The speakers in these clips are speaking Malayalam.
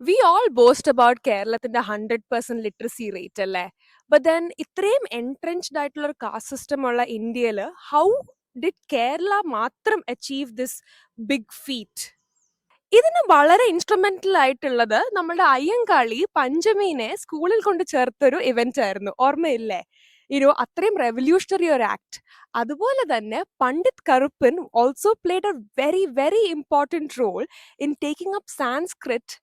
വി ഓൾ ബോസ്റ്റ് അബൌട്ട് കേരളത്തിന്റെ ഹൺഡ്രഡ് പെർസെന്റ് ലിറ്ററസി റേറ്റ് അല്ലേ? ബട്ട് ദെൻ ഇത്രയും എൻട്രൻസ്ഡ് ആയിട്ടുള്ള ഒരു കാസ്റ്റ് സിസ്റ്റം ഉള്ള ഇന്ത്യയിൽ ഹൗ ഡിഡ് കേരള മാത്രം അച്ചീവ് ദിസ് ബിഗ് ഫീറ്റ് ഇതിന് വളരെ ഇൻസ്ട്രുമെന്റൽ ആയിട്ടുള്ളത് നമ്മുടെ അയ്യങ്കാളി പഞ്ചമീനെ സ്കൂളിൽ കൊണ്ട് ചേർത്തൊരു ഇവന്റ് ആയിരുന്നു. ഓർമ്മയില്ലേ? ഇരു അത്രയും റെവല്യൂഷണറി ഒരു ആക്ട് അതുപോലെ തന്നെ Pandit Karuppan also played a very very important role in taking up Sanskrit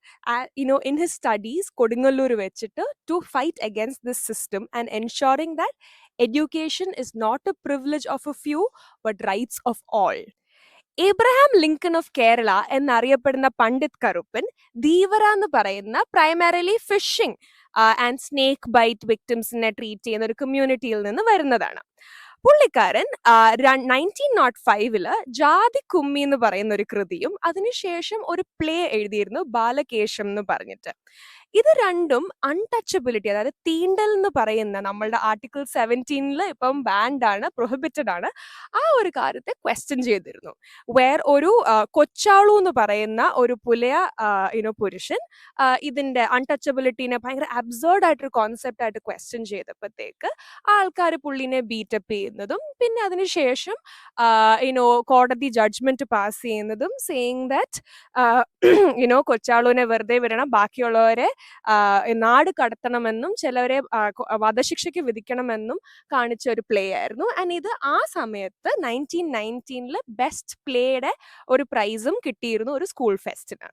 you know in his studies Kodungallur വെച്ചിട്ട് to fight against this system and ensuring that education is not a privilege of a few but rights of all Abraham Lincoln of Kerala എന്നറിയപ്പെടുന്ന പണ്ഡിറ്റ് കറുപ്പൻ ധീവര എന്ന് പറയുന്ന primarily fishing and snake bite വിക്ടിംസിനെ treat ചെയ്യുന്ന ഒരു കമ്മ്യൂണിറ്റിയിൽ നിന്ന് വരുന്നതാണ്. പുള്ളിക്കാരൻ നയന്റീൻ നോട്ട് ഫൈവിൽ ജാതി കുമ്മി എന്ന് പറയുന്ന ഒരു കൃതിയും അതിനുശേഷം ഒരു പ്ലേ എഴുതിയിരുന്നു ബാലകേശം എന്ന് പറഞ്ഞിട്ട്. ഇത് രണ്ടും അൺടച്ചബിലിറ്റി അതായത് തീണ്ടൽ എന്ന് പറയുന്ന നമ്മളുടെ ആർട്ടിക്കിൾ സെവന്റീനിൽ ഇപ്പം ബാൻഡ് ആണ് പ്രൊഹിബിറ്റഡ് ആണ്. ആ ഒരു കാര്യത്തെ ക്വസ്റ്റ്യൻ ചെയ്തിരുന്നു. വേർ ഒരു കൊച്ചാളു എന്ന് പറയുന്ന ഒരു പുലയ ഇനോ പുരുഷൻ ഇതിന്റെ അൺടച്ചബിലിറ്റീനെ ഭയങ്കര അബ്സേർഡ് ആയിട്ടൊരു കോൺസെപ്റ്റ് ആയിട്ട് ക്വസ്റ്റ്യൻ ചെയ്തപ്പോഴത്തേക്ക് ആൾക്കാർ പുള്ളിനെ ബീറ്റപ്പ് ചെയ്യുന്നതും പിന്നെ അതിനുശേഷം ഇനോ കോടതി ജഡ്ജ്മെന്റ് പാസ് ചെയ്യുന്നതും സെയിങ് ദാറ്റ് ഇനോ കൊച്ചാളുവിനെ വെറുതെ വിടണം ബാക്കിയുള്ളവരെ നാട് കടത്തണമെന്നും ചിലവരെ വധശിക്ഷയ്ക്ക് വിധിക്കണമെന്നും കാണിച്ച ഒരു പ്ലേ ആയിരുന്നു. ആൻഡ് ഇത് ആ സമയത്ത് നയന്റീൻ നയന്റീനിൽ ബെസ്റ്റ് പ്ലേയുടെ ഒരു പ്രൈസും കിട്ടിയിരുന്നു ഒരു സ്കൂൾ ഫെസ്റ്റിന്